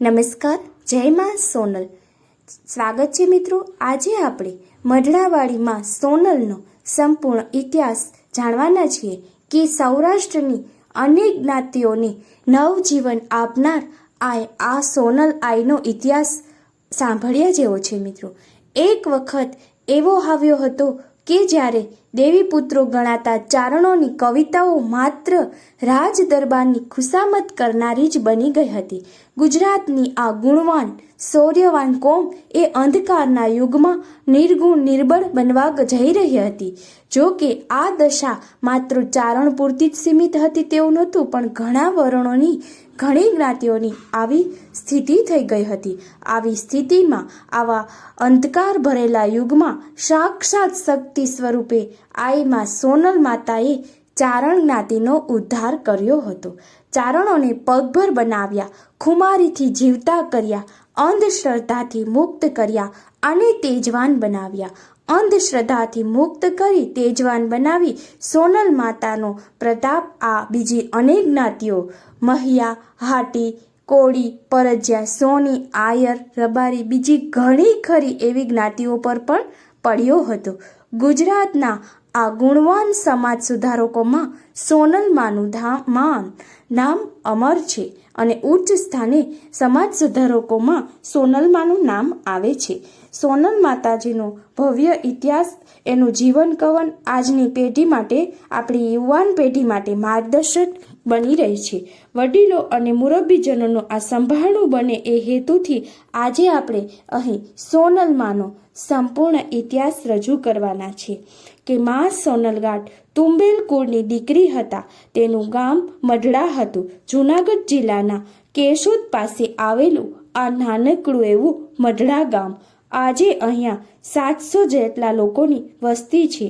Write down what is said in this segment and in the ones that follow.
નમસ્કાર, જય માં સોનલ. સ્વાગત છે મિત્રો, આજે આપણે મઢડાવાડીમાં સોનલનો સંપૂર્ણ ઇતિહાસ જાણવાના છીએ કે સૌરાષ્ટ્રની અનેક જ્ઞાતિઓને નવજીવન આપનાર આ આ સોનલ આઈનો ઇતિહાસ સાંભળ્યા જેવો છે મિત્રો. એક વખત એવો આવ્યો હતો કે જ્યારે દેવી પુત્રો ગણાતા ચારણોની કવિતાઓ માત્ર રાજ દરબારની ખુશામત કરનારી જ બની ગઈ હતી. ગુજરાતની આ ગુણવાન, શૌર્યવાન કોમ એ અંધકારના યુગમાં નિર્ગુણ, નિર્બળ બનવા જઈ રહી હતી. જો કે આ દશા માત્ર ચારણ પૂરતી જ સીમિત હતી તેવું નહોતું, પણ ઘણા વર્ણોની ઘણી જ્ઞાતિઓની આવી સ્થિતિ થઈ ગઈ હતી. આવી સ્થિતિમાં આવા અંધકાર ભરેલા યુગમાં સાક્ષાત શક્તિ સ્વરૂપે આઈમાં સોનલ માતાએ ચારણ જ્ઞાતિનો ઉદ્ધાર કર્યો હતો. ચારણોને પગભર બનાવ્યા, ખુમારીથી જીવતા કર્યા, અંધશ્રદ્ધાથી મુક્ત કર્યા અને તેજવાન બનાવ્યા. અંધશ્રદ્ધાથી મુક્ત કરી તેજવાન બનાવી સોનલ માતાનો પ્રતાપ આ બીજી અનેક જ્ઞાતિઓ મહિયા, હાટી, કોળી, પરજ્યા, સોની, આયર, રબારી બીજી ઘણી ખરી એવી જ્ઞાતિઓ પર પણ પડ્યો હતો. ગુજરાતના આ ગુણવાન સમાજ સુધારકોમાં સોનલમાનું ધામ નામ અમર છે અને ઉચ્ચ સ્થાને સમાજ સુધારકોમાં સોનલમાનું નામ આવે છે. સોનલ માતાજીનો ભવ્ય ઇતિહાસ, એનું જીવન કવન આજની પેઢી માટે, આપણી યુવાન પેઢી માટે માર્ગદર્શક બની રહી છે. વડીલો અને મુરબ્બીજનોનો આ સંભાળણું બને એ હેતુથી આજે આપણે અહીં સોનલમાનો સંપૂર્ણ ઇતિહાસ રજૂ કરવાના છે કે મા સોનલગાટ તુંબેલ કુળની દીકરી હતા. તેનું ગામ મઢડા હતું. જૂનાગઢ જિલ્લાના કેશોદ પાસે આવેલું આ નાનકડું એવું મઢડા ગામ. આજે અહીંયા સાતસો જેટલા લોકોની વસ્તી છે.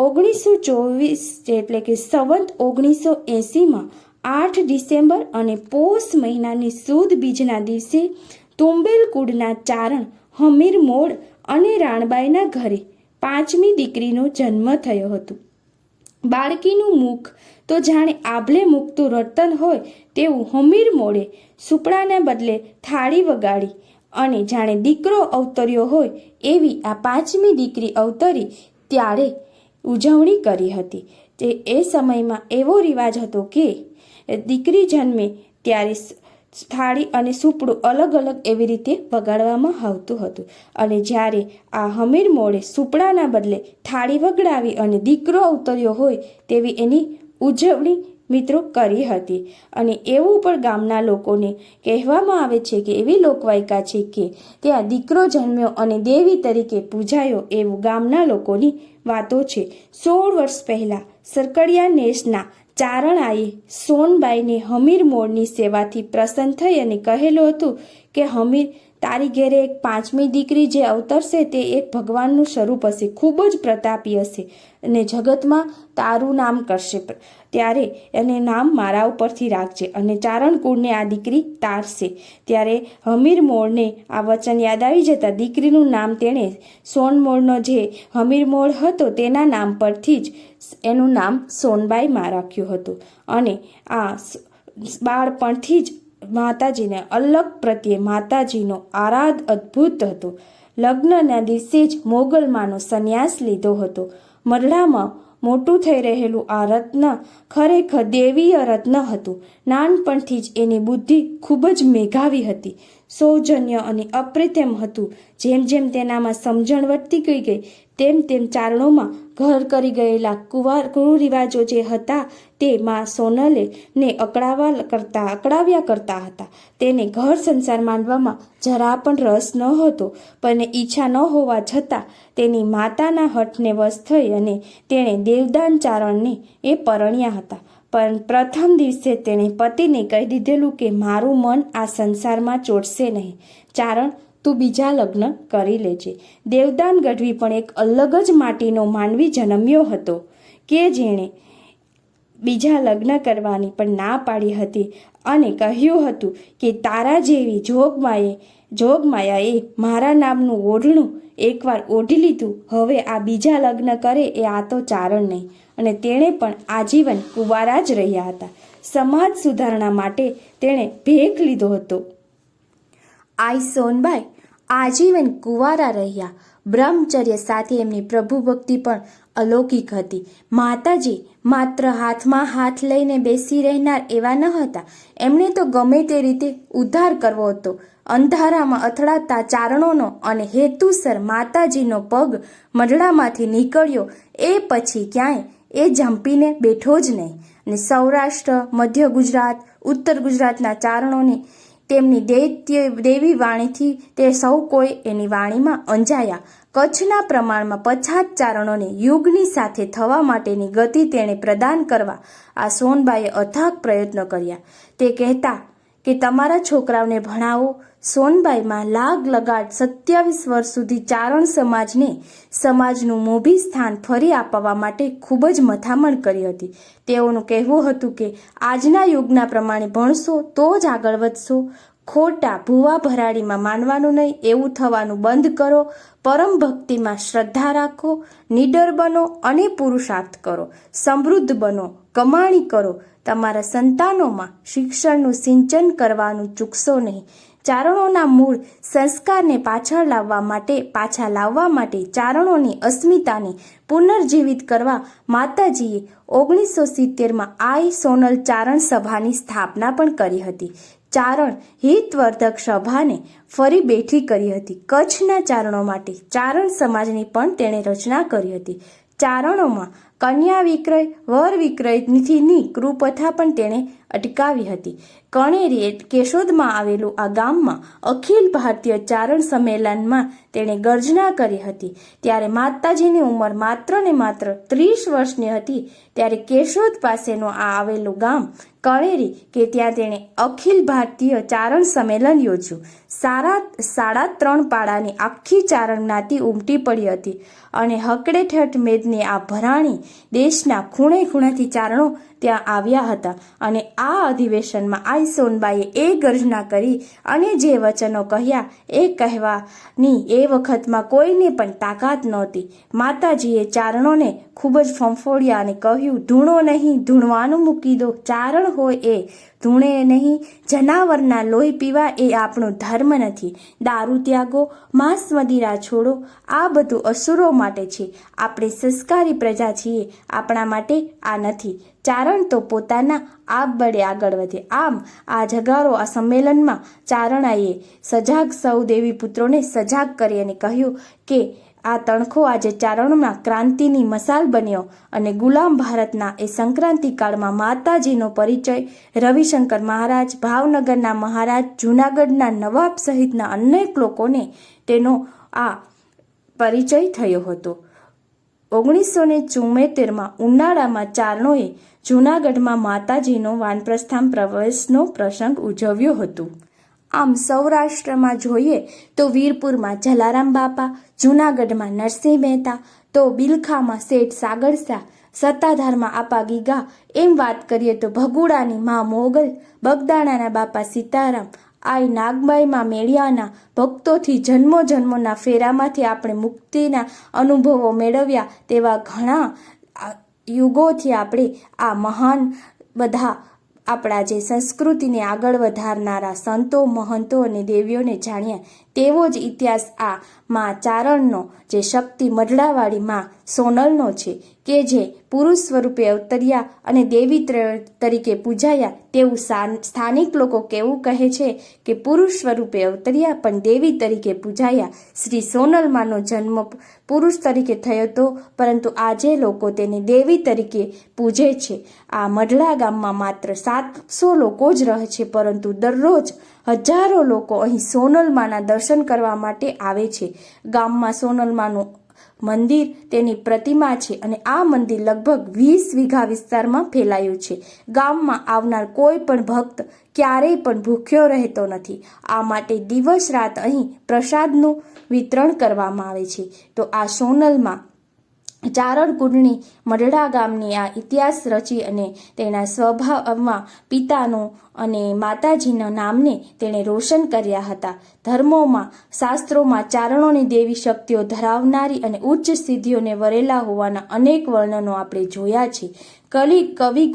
ઓગણીસો ચોવીસ એટલે કે સંવંત ઓગણીસો એંસીમાં આઠ ડિસેમ્બર અને પોષ મહિનાની સુદ બીજના દિવસે તુંબેલ કુળના ચારણ, હમીર મોડ અને રાણબાઈના ઘરે પાંચમી દીકરીનો જન્મ થયો હતો. બાળકીનું મુખ તો જાણે આભલે મૂકતું રતન હોય તેવું હમીર મોડે સુપડાને બદલે થાળી વગાડી અને જાણે દીકરો અવતર્યો હોય એવી આ પાંચમી દીકરી અવતરી ત્યારે ઉજવણી કરી હતી તે એ સમયમાં એવો રિવાજ હતો કે દીકરી જન્મે ત્યારે થાળી અને સૂપડું અલગ અલગ એવી રીતે વગાડવામાં આવતું હતું. અને જ્યારે આ હમીર મોડે સૂપડાના બદલે થાળી વગડાવી અને દીકરો અવતર્યો હોય તેવી એની ઉજવણી મિત્રો કરી હતી. અને એવું પણ ગામના લોકોને કહેવામાં આવે છે કે એવી લોકવાયકા છે કે ત્યાં દીકરો જન્મ્યો અને દેવી તરીકે પૂજાયો એવું ગામના લોકોની વાતો છે. સોળ વર્ષ પહેલાં સરકડિયા નેસના ચારણાએ સોનબાઈને હમીર મોરની સેવાથી પ્રસન્ન થઈ અને કહેલું હતું કે હમીર તારી ઘેરે એક પાંચમી દીકરી જે અવતરશે તે એક ભગવાનનું સ્વરૂપ હશે, ખૂબ જ પ્રતાપી હશે અને જગતમાં તારું નામ કરશે ત્યારે એને નામ મારા ઉપરથી રાખજે અને ચારણ કુળને આ દીકરી તારશે. ત્યારે હમીર મોળને આ વચન યાદ આવી જતા દીકરીનું નામ તેણે સોનમોળનો જે હમીર મોળ હતો તેના નામ પરથી જ એનું નામ સોનબાઈમાં રાખ્યું હતું. અને આ બાળપણથી જ માતાજીને અલગ પ્રત્યે માતાજીનો આરાધ અદ્ભુત હતો. લગ્નના દિવસે જ મોગલમાંનો સંન્યાસ લીધો હતો. મરડામાં મોટું થઈ રહેલું આ રત્ન ખરેખર દેવીય રત્ન હતું. નાનપણથી જ એની બુદ્ધિ ખૂબ જ મેઘાવી હતી. સૌજન્ય અને અપ્રિતેમ હતું. જેમ જેમ તેનામાં સમજણ વધતી ગઈ ગઈ તેમ તેમ ચારણોમાં ઘર કરી ગયેલા કુવાર કુરિવાજો જે હતા તે માં સોનલે ને અકળાવા કરતા અકળાવ્યા કરતા હતા. તેને ઘર સંસાર માંડવામાં જરા પણ રસ ન હતો, પણ ઈચ્છા ન હોવા છતાં તેની માતાના હઠને વશ થઈ અને તેણે દેવદાન ચારણને એ પરણ્યા હતા. પણ પ્રથમ દિવસે તેણે પતિને કહી દીધેલું કે મારું મન આ સંસારમાં ચોટશે નહીં. ચારણ તું બીજા લગ્ન કરી લેજે. દેવદાન ગઢવી પણ એક અલગ જ માટીનો માનવી જન્મ્યો હતો. કે જેણે બીજા લગ્ન કરવાની પણ ના પાડી હતી અને કહ્યું હતું કે તારા જેવી જોગમાએ, જોગમાયાએ મારા નામનું ઓઢણું એકવાર ઓઢી લીધું. હવે આ બીજા લગ્ન કરે એ આ તો ચારણ નહીં. અને તેણે પણ આજીવન કુંવારા જ રહ્યા હતા. સમાજ સુધારણા માટે તેણે ભેખ લીધો હતો. આઈ સોનબાઈ આજીવન કુંવારા રહ્યા. બ્રહ્મચર્ય સાથે એમની પ્રભુ ભક્તિ પણ અલૌકિક હતી. માતાજી માત્ર હાથમાં હાથ લઈને બેસી રહેનાર એવા ન હતા. એમણે તો ગમે તે રીતે ઉદ્ધાર કરવો હતો. અંધારામાં અથડાતા ચારણોનો અને હેતુસર માતાજીનો પગ મઢડામાંથી નીકળ્યો. એ પછી ક્યાંય એ જંપીને બેઠો જ નહીં. અને સૌરાષ્ટ્ર, મધ્ય ગુજરાત, ઉત્તર ગુજરાતના ચારણોની તેમની દૈત્ય દેવી વાણીથી તે સૌ કોઈ એની વાણીમાં અંજાયા. કચ્છના પ્રમાણમાં પછાત ચારણોને યુગની સાથે થવા માટેની ગતિ તેણે પ્રદાન કરવા આ સોનબાઈએ અથાગ પ્રયત્નો કર્યા. તે કહેતા કે તમારા છોકરાઓને ભણાવો. સોનબાઈમાં લાગ લગાડ સત્યાવીસ વર્ષ સુધી ચારણ સમાજને સમાજનું મોભી સ્થાન ફરી અપાવવા માટે ખૂબ જ મથામણ કરી હતી. તેઓનું કહેવું હતું કે, આજના યુગના પ્રમાણે ભણશો તો જ આગળ વધશો. ખોટા ભૂવા ભરાડીમાં માનવાનું નહીં, એવું થવાનું બંધ કરો. પરમ ભક્તિમાં શ્રદ્ધા રાખો, નિડર બનો અને પુરુષાર્થ કરો. સમૃદ્ધ બનો. કમાણી કરો. તમારા સંતાનોમાં શિક્ષણનું સિંચન કરવાનું ચૂકશો નહીં. ચારણોના મૂળ સંસ્કારને પાછળ લાવવા માટે, પાછા લાવવા માટે ચારણોની અસ્મિતાને પુનર્જીવિત કરવા માતાજીએ ઓગણીસો સિત્તેરમાં આઈ સોનલ ચારણ સભાની સ્થાપના પણ કરી હતી. ચારણ હિતવર્ધક સભાને ફરી બેઠી કરી હતી. કચ્છના ચારણો માટે ચારણ સમાજની પણ તેણે રચના કરી હતી. ચારણોમાં કન્યા વિક્રય, વર વિક્રયથીની કૃપથા પણ તેણે અટકાવી હતી. કણેરીએ કેશોદમાં આવેલું આ ગામમાં અખિલ ભારતીય ચારણ સંમેલનમાં તેણે ગર્જના કરી હતી. ત્યારે માતાજીની ઉંમર માત્ર ને માત્ર ત્રીસ વર્ષની હતી, ત્યારે કેશોદ પાસેનું આ આવેલું ગામ કણેરી કે ત્યાં તેણે અખિલ ભારતીય ચારણ સંમેલન યોજ્યું. સારા, સાડા ત્રણ પાડાની આખી ચારણ જ્ઞાતિ ઉમટી પડી હતી અને હકડેઠઠ મેદની આ ભરાણી દેશના ખૂણે ખૂણેથી ચારણો ત્યાં આવ્યા હતા અને આ અધિવેશનમાં આઈ સોનબાઈએ એ ગર્જના કરી અને જે વચનો કહ્યા એ કહેવાની એ વખતમાં કોઈને પણ તાકાત નહોતી. માતાજીએ ચારણોને ખૂબ જ ફંફોડ્યા અને કહ્યું, ધૂણો નહીં, ધૂણવાનું મૂકી દો. ચારણ હોય એ, ધૂણે નહીં. જનાવરના લોહી પીવા એ આપણો ધર્મ નથી. દારૂ ત્યાગો, માંસ મદિરા છોડો. આ બધું અસુરો માટે છે. આપણે સંસ્કારી પ્રજા છીએ. આપણા માટે આ નથી. ચારણ તો પોતાના આપ બળે આગળ વધે. આમ, આ જગારો આ સંમેલનમાં ચારણાએ સજાગ સૌ દેવી પુત્રોને સજાગ કરી અને કહ્યું કે, આ તણખો આજે ચારણમાં ક્રાંતિની મસાલ બન્યો અને ગુલામ ભારતના એ સંક્રાંતિ કાળમાં માતાજીનો પરિચય, રવિશંકર મહારાજ, ભાવનગરના મહારાજ, જૂનાગઢના નવાબ સહિતના અનેક લોકોને તેનો આ પરિચય થયો હતો. ઓગણીસો ને ચુમ્મેતેરમાં ઉનાળામાં ચારણોએ જૂનાગઢમાં માતાજીનો વાનપ્રસ્થાન પ્રવેશનો પ્રસંગ ઉજવ્યો હતો. આમ સૌરાષ્ટ્રમાં જોઈએ તો વીરપુરમાં જલારામ બાપા, જૂનાગઢમાં નરસિંહ મહેતા, તો બિલખામાં શેઠ સાગરસા સત્તાધારમાં આપા ગીગા એમ વાત કરીએ તો ભગુડાની મા મોગલ, બગદાણાના બાપા સીતારામ આઈ નાગબાઈમાં મેળિયાના ભક્તોથી જન્મો જન્મોના ફેરામાંથી આપણે મુક્તિના અનુભવો મેળવ્યા તેવા ઘણા યુગોથી આપણે આ મહાન બધા આપણા જે સંસ્કૃતિને આગળ વધારનારા સંતો, મહંતો અને દેવીઓને જાણ્યા. તેવો જ ઇતિહાસ આ માં ચારણનો જે શક્તિ મઢડાવાળી માં સોનલનો છે કે જે પુરુષ સ્વરૂપે અવતર્યા અને દેવી ત્ર- તરીકે પૂજાયા તેવું સ્થાનિક લોકો કેવું કહે છે કે પુરુષ સ્વરૂપે અવતર્યા પણ દેવી તરીકે પૂજાયા. શ્રી સોનલમાનો જન્મ પુરુષ તરીકે થયો હતો, પરંતુ આજે લોકો તેને દેવી તરીકે પૂજે છે. આ મઢડા ગામમાં માત્ર સાતસો લોકો જ રહે છે, પરંતુ દરરોજ હજારો લોકો અહીં સોનલમાના દર્શન કરવા માટે આવે છે. ગામમાં સોનલમાનું મંદિર તેની પ્રતિમા છે અને આ મંદિર લગભગ વીસ વીઘા વિસ્તારમાં ફેલાયું છે. ગામમાં આવનાર કોઈ પણ ભક્ત ક્યારેય પણ ભૂખ્યો રહેતો નથી. આ માટે દિવસ રાત અહીં પ્રસાદનું વિતરણ કરવામાં આવે છે. તો આ સોનલમાં ચારણ કુંડની મઢડા ગામની આ ઇતિહાસ રચી અને તેના સ્વભાવમાં પિતાનું અને માતાજીના નામને તેણે રોશન કર્યા હતા. ધર્મોમાં, શાસ્ત્રોમાં ચારણોની દેવી શક્તિઓ ધરાવનારી અને ઉચ્ચ સિદ્ધિઓને વરેલા હોવાના અનેક વર્ણનો આપણે જોયા છે. કલિ, કવિ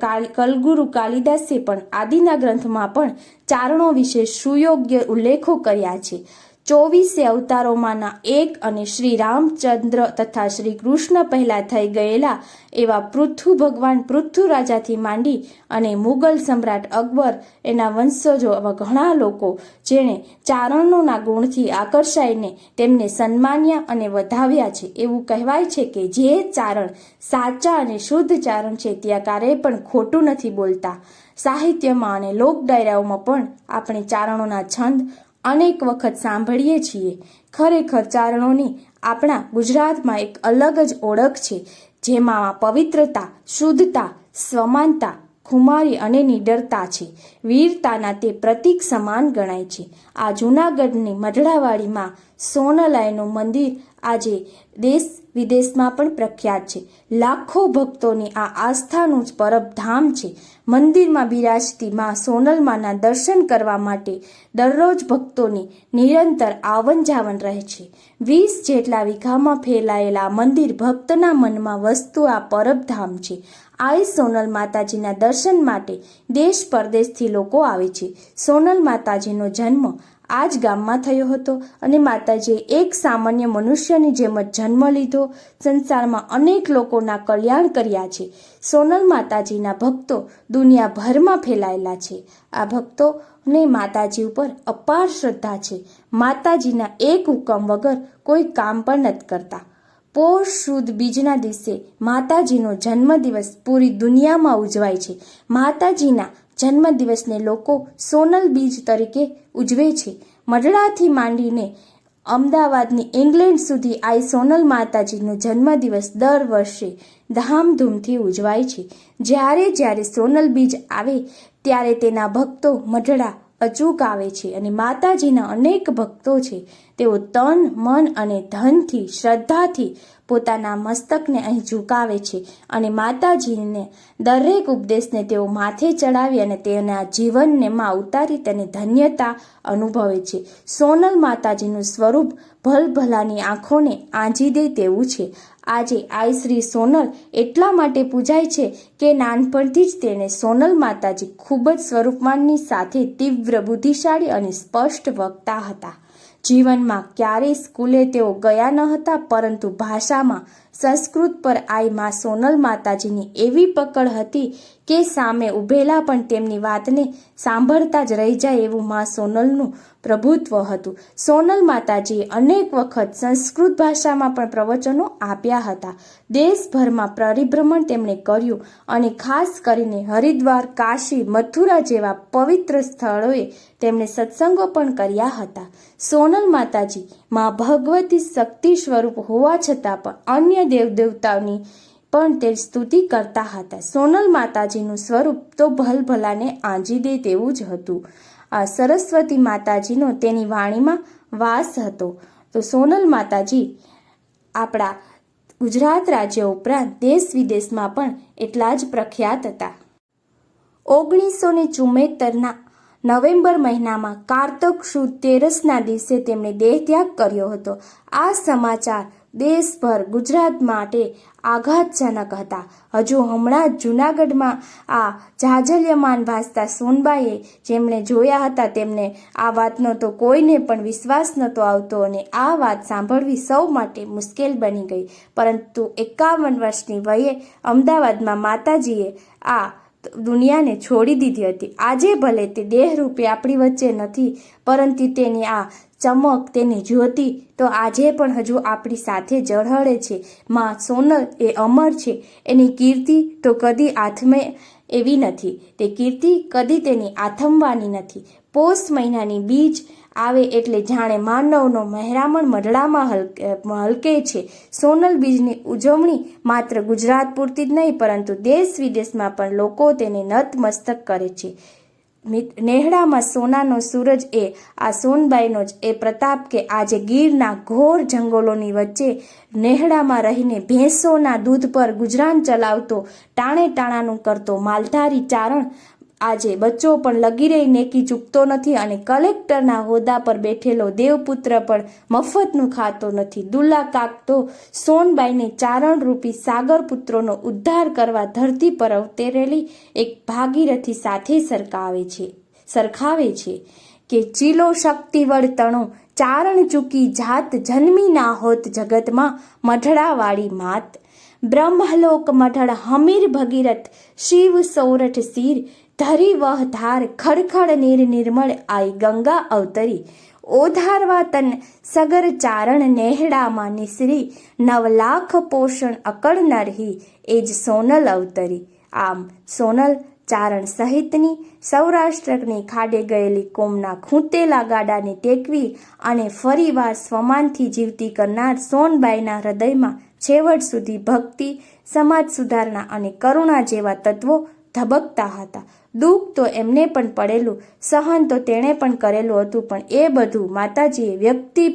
કાલ- કલગુરુ, કાલિદાસે પણ આદિના ગ્રંથમાં પણ ચારણો વિશે સુયોગ્ય ઉલ્લેખો કર્યા છે. ચોવીસે અવતારોમાંના એક અને શ્રી રામચંદ્ર તથા શ્રી કૃષ્ણ પહેલા થઈ ગયેલા એવા પૃથ્વ ભગવાન પૃથ્વ રાજાથી માંડી અને મુગલ સમ્રાટ અકબર એના વંશજો એવા ઘણા લોકો જેણે ચારણોના ગુણથી આકર્ષાઈને તેમને સન્માન્યા અને વધાવ્યા છે. એવું કહેવાય છે કે જે ચારણ સાચા અને શુદ્ધ ચારણ છે ત્યાં ક્યારેય પણ ખોટું નથી બોલતા. સાહિત્યમાં અને લોક ડાયરાઓમાં પણ આપણે ચારણોના છંદ અનેક વખત સાંભળીએ છીએ, ખરેખર ચારણોની આપણા ગુજરાતમાં એક અલગ જ ઓળખ છે, જેમાં પવિત્રતા, શુદ્ધતા, સમાનતા, ખુમારી અને નિડરતા છે. વીરતાના તે પ્રતીક સમાન ગણાય છે. આ જૂનાગઢની મઢડાવાડીમાં સોનલાયનું મંદિર આજે દેશ વિદેશમાં પણ પ્રખ્યાત છે. લાખો ભક્તોની આ આસ્થાનું જ પરબધામ છે. મંદિરમાં બિરાજતી માં સોનલમાના દર્શન કરવા માટે દરરોજ ભક્તોની નિરંતર આવન જાવન રહે છે. વીસ જેટલા વીઘામાં ફેલાયેલા મંદિર ભક્તના મનમાં વસ્તુ આ પરબધામ છે. આઈ સોનલ માતાજીના દર્શન માટે દેશ પરદેશથી લોકો આવે છે. સોનલ માતાજીનો જન્મ આ જ ગામમાં થયો હતો અને માતાજીએ એક સામાન્ય મનુષ્યની જેમ જ જન્મ લીધો. સંસારમાં અનેક લોકોના કલ્યાણ કર્યા છે. સોનલ માતાજીના ભક્તો દુનિયાભરમાં ફેલાયેલા છે. આ ભક્તોને માતાજી ઉપર અપાર શ્રદ્ધા છે. માતાજીના એક હુકમ વગર કોઈ કામ પણ નથી કરતા. પોષ સુદ બીજના દિવસે માતાજીનો જન્મદિવસ પૂરી દુનિયામાં ઉજવાય છે. માતાજીના જન્મદિવસને લોકો સોનલ બીજ તરીકે ઉજવે છે. મઢડાથી માંડીને અમદાવાદની ઇંગ્લેન્ડ સુધી આઈ સોનલ માતાજીનો જન્મદિવસ દર વર્ષે ધામધૂમથી ઉજવાય છે. જ્યારે જ્યારે સોનલ બીજ આવે, ત્યારે તેના ભક્તો મઢડા અચૂક આવે છે અને માતાજીના અનેક ભક્તો છે. તેઓ તન, મન અને ધનથી, શ્રદ્ધાથી પોતાના મસ્તકને અહીં ઝુકાવે છે અને માતાજીને દરેક ઉપદેશને તેઓ માથે ચડાવી અને તેના જીવનને માં ઉતારી તેને ધન્યતા અનુભવે છે. સોનલ માતાજીનું સ્વરૂપ ભલભલાની આંખોને આંજી દે તેવું છે. આજે આઈ શ્રી સોનલ એટલા માટે પૂજાય છે કે નાનપણથી જ તેને સોનલ માતાજી ખૂબ જ સ્વરૂપમાનની સાથે તીવ્ર બુદ્ધિશાળી અને સ્પષ્ટ વક્તા હતા. જીવનમાં ક્યારેય સ્કૂલે તેઓ ગયા ન હતા પરંતુ ભાષામાં સંસ્કૃત પર આઈ માં સોનલ માતાજીની એવી પકડ હતી કે સામે ઊભેલા પણ તેમની વાતને સાંભળતા જ રહી જાય એવું માં સોનલનું પ્રભુત્વ હતું. સોનલ માતાજીએ અનેક વખત સંસ્કૃત ભાષામાં પણ પ્રવચનો આપ્યા હતા. દેશભરમાં પરિભ્રમણ તેમણે કર્યું અને ખાસ કરીને હરિદ્વાર, કાશી, મથુરા જેવા પવિત્ર સ્થળોએ તેમણે સત્સંગો પણ કર્યા હતા. સોનલ માતાજી માં ભગવતી શક્તિ સ્વરૂપ હોવા છતાં પણ અન્ય દેવદેવતાઓની પણ તે સ્તુતિ કરતા હતા. સોનલ માતાજીનું સ્વરૂપ તો ભલભલાને આંજી દે તેવું જ હતું. આ સરસ્વતી માતાજીનો તેની વાણીમાં વાસ હતો. તો સોનલ માતાજી આપણા ગુજરાત રાજ્ય ઉપરાંત દેશ વિદેશમાં પણ એટલા જ પ્રખ્યાત હતા. ઓગણીસો ને ચુમ્મેતરના નવેમ્બર મહિનામાં કારતક સુદ તેરસના દિવસે તેમણે દેહત્યાગ કર્યો હતો. આ સમાચાર દેશભર ગુજરાત માટે આઘાતજનક હતા. હજુ હમણાં જ જૂનાગઢમાં આ જાજલ્યમાન ભાસતા સોનબાઈએ જેમણે જોયા હતા તેમને આ વાતનો તો કોઈને પણ વિશ્વાસ નહોતો આવતો અને આ વાત સાંભળવી સૌ માટે મુશ્કેલ બની ગઈ. પરંતુ એકાવન વર્ષની વયે અમદાવાદમાં માતાજીએ આ દુનિયાને છોડી દીધી હતી. આજે ભલે તે દેહરૂપે આપણી વચ્ચે નથી, પરંતુ તેની આ ચમક તેની જ્યોતિ તો આજે પણ હજુ આપણી સાથે જળહળે છે. માં સોનલ એ અમર છે. એની કીર્તિ તો કદી આથમે એવી નથી. તે કીર્તિ કદી તેની આથમવાની નથી. પોષ મહિનાની બીજ આવે એટલે જાણે માનવનો મહેરામણ મઢડામાં હલકે છે. સોનલ બીજની ઉજવણી માત્ર ગુજરાત પૂરતી જ નહીં, પરંતુ દેશ વિદેશમાં પણ લોકો તેને નતમસ્તક કરે છે. નેહડામાં સોનાનો સૂરજ એ, આ સોનબાઈનો જ એ પ્રતાપ કે આજે ગીરના ઘોર જંગલોની વચ્ચે નેહડામાં રહીને ભેંસોના દૂધ પર ગુજરાન ચલાવતો ટાણે ટાણાનું કરતો માલધારી ચારણ આજે બચ્ચો પણ લગી રહી નેકી ચૂકતો નથી અને કલેક્ટરના હોદ્દા પર બેઠેલો દેવપુત્ર પણ મફતનું ખાતો નથી. દુલ્લા કાક તો સોનબાઈને ચારણરૂપી સાગર પુત્રોનો ઉદ્ધાર કરવા ધરતી પર અવતરેલી એક ભાગીરથી સાથે સરકાવે છે. સરખાવે છે કે ચીલો શક્તિ તણો ચારણ ચૂકી જાત જન્મી ના હોત જગતમાં મઢડાવાળી માત. બ્રહ્મલોક મઢળ હમીર ભગીરથ શિવ સૌરઠ શીર ધરી વહ ધાર ખડખડ નીર નિર્મળ આઈ ગંગા અવતરી. ઓધારવા તન સગર ચારણ નેહડામાં નિસરી. નવ લાખ પોષણ અકળ નરહી એ જ સોનલ અવતરી. આમ સોનલ ચારણ સહિતની સૌરાષ્ટ્રની ખાડે ગયેલી કોમના ખૂંટેલા ગાડાને ટેકવી અને ફરીવાર સ્વમાનથી જીવતી કરનાર સોનબાઈના હૃદયમાં છેવટ સુધી ભક્તિ, સમાજ સુધારણા અને કરુણા જેવા તત્વો ધબકતા હતા. દુઃખ તો એમને પણ પડેલું, સહન તો તેણે પણ કરેલું હતું, પણ એ બધું માતાજીએ વ્યક્તિ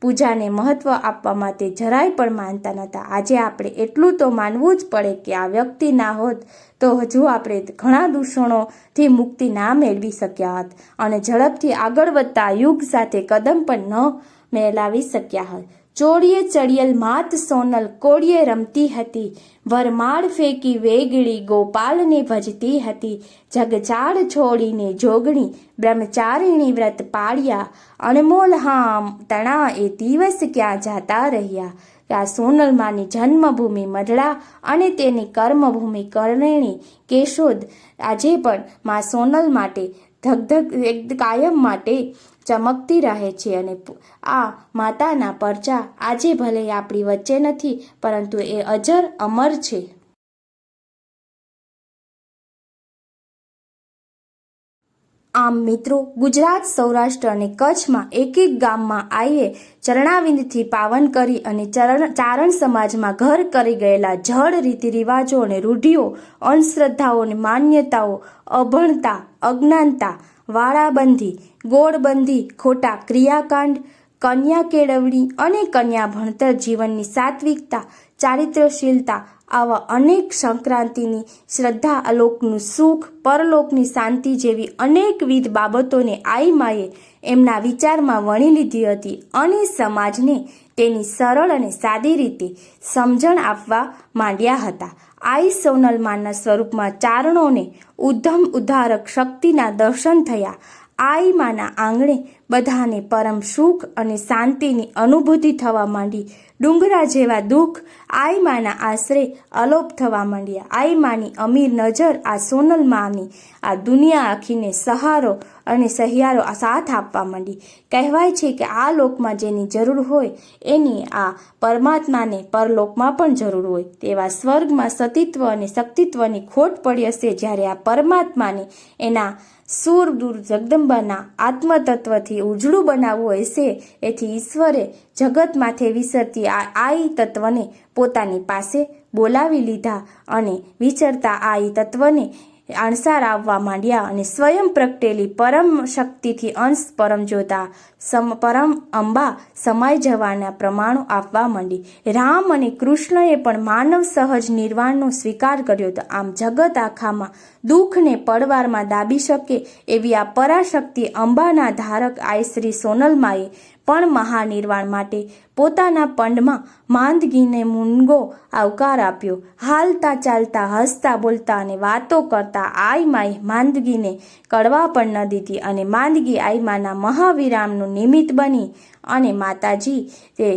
પૂજાને મહત્વ આપવા માટે જરાય પણ માનતા નહોતા. આજે આપણે એટલું તો માનવું જ પડે કે આ વ્યક્તિ ના હોત તો હજુ આપણે ઘણા દૂષણોથી મુક્તિ ના મેળવી શક્યા હોત અને ઝડપથી આગળ વધતા યુગ સાથે કદમ પણ ન મેળવી શક્યા હોત. ચોળીએ ચડિયલ માત સોનલ કોળીએ રમતી હતી. વરમાળ ફેંકી વેગળી ગોપાલને ભજતી હતી. જગચાળ છોડીને જોગણી બ્રહ્મચારિણી વ્રત પાળ્યા. અણમોલ હામ તણા એ દિવસ ક્યાં જાતા રહ્યા? આ સોનલમાની જન્મભૂમિ મઢડા અને તેની કર્મભૂમિ કરણી કેશોદ, આજે પણ મા સોનલ માટે ધગધગ કાયમ માટે ચમકતી રહે છે અને આ માતાના પરચા આજે ભલે આપણી વચ્ચે નથી, પરંતુ એ અજર અમર છે. આમ મિત્રો, ગુજરાત, સૌરાષ્ટ્ર અને કચ્છમાં એક એક ગામમાં આઈએ ચરણાવિંદથી પાવન કરી અને ચરણ ચારણ સમાજમાં ઘર કરી ગયેલા જળ રીતિ રિવાજો અને રૂઢિઓ, અંધશ્રદ્ધાઓ અને માન્યતાઓ, અભણતા, અજ્ઞાનતા વાળાબંધી ગોળબંધી, ખોટા ક્રિયાકાંડ, કન્યા કેળવણી અને કન્યા ભણતર જીવનની સાત્વિકતા ચારિત્રશીલતા આવા અનેક સંક્રાંતિની શ્રદ્ધા, અલોકનું સુખ, પરલોકની શાંતિ જેવી અનેકવિધ બાબતોને આઈ માએ એમના વિચારમાં વણી લીધી હતી અને સમાજને તેની સરળ અને સાદી રીતે સમજણ આપવા માંડ્યા હતા. આઈ સોનલમાના સ્વરૂપમાં ચારણોને ઉદ્ધમ ઉદ્ધારક શક્તિના દર્શન થયા. આઈ માના આંગણે બધાને પરમ સુખ અને શાંતિની અનુભૂતિ થવા માંડી. ડુંગરા જેવા દુઃખ આઈ માના આશરે અલોપ થવા માંડ્યા. આઈ માની અમીર નજર આ સોનલ માની આ દુનિયા આખીને સહારો અને સહિયારો સાથ આપવા માંડી. કહેવાય છે કે આ લોકમાં જેની જરૂર હોય એની આ પરમાત્માને પરલોકમાં પણ જરૂર હોય. તેવા સ્વર્ગમાં સતીત્વ અને શક્તિત્વની ખોટ પડી હશે જ્યારે આ પરમાત્માને એના સૂર દૂર જગદંબાના આત્મતત્વથી ઉજળું બનાવવું હશે. એથી ઈશ્વરે જગતમાંથી વિસરતી આ આઈ તત્વને પોતાની પાસે બોલાવી લીધા અને વિચરતા આઈ તત્વને અણસાર આવવા માંડ્યા અને સ્વયં પ્રગટેલી પરમ શક્તિથી અંશ પરમ જોતા સમ પરમ અંબા સમાઈ જવાના પ્રમાણો આપવા માંડી. રામ અને કૃષ્ણએ પણ માનવ સહજ નિર્વાણનો સ્વીકાર કર્યો હતો આમ જગત આખામાં દુઃખને પડવારમાં દાબી શકે એવી આ પરાશક્તિ અંબાના ધારક આઈ શ્રી સોનલમાએ પણ મહાનિર્વાણ માટે પોતાના પંડમાં માંદગીને મૂંગો આવકાર આપ્યો. હાલતા ચાલતા, હસતા બોલતા અને વાતો કરતા આઈ માય માંદગીને કડવા પણ ન દીધી અને માંદગી આઈ માના મહાવિરામનું નિમિત્ત બની અને માતાજી તે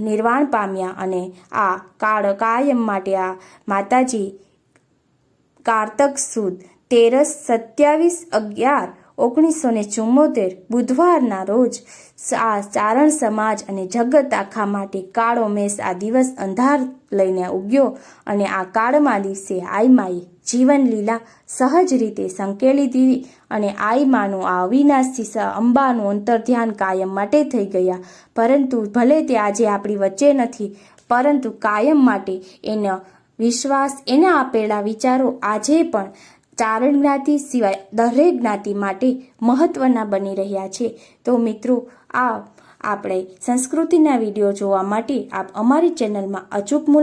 નિર્વાણ પામ્યા અને આ કાળ કાયમ માટે આ માતાજી કારતક સુદ તેરસ સત્યાવીસ અગિયાર ઓગણીસો ને ચુમ્મોતેર બુધવારના રોજ આ ચારણ સમાજ અને જગત આખા માટે કાળો મેષ આ દિવસ અંધાર લઈને ઉગ્યો અને આ કાળમાં દિવસે આઈમાએ જીવન લીલા સહજ રીતે સંકેલી દીધી અને આઈમાનું આ અવિનાશી અંબાનું અંતર્ધ્યાન કાયમ માટે થઈ ગયા. પરંતુ ભલે તે આજે આપણી વચ્ચે નથી, પરંતુ કાયમ માટે એનો વિશ્વાસ એના આપેલા વિચારો આજે પણ ચારણ જ્ઞાતિ સિવાય દરેક જ્ઞાતિ માટે મહત્વના બની રહ્યા છે. તો મિત્રો, આ આપણે સંસ્કૃતિના વીડિયો જોવા માટે આપ અમારી ચેનલમાં અચૂક મુલાકાત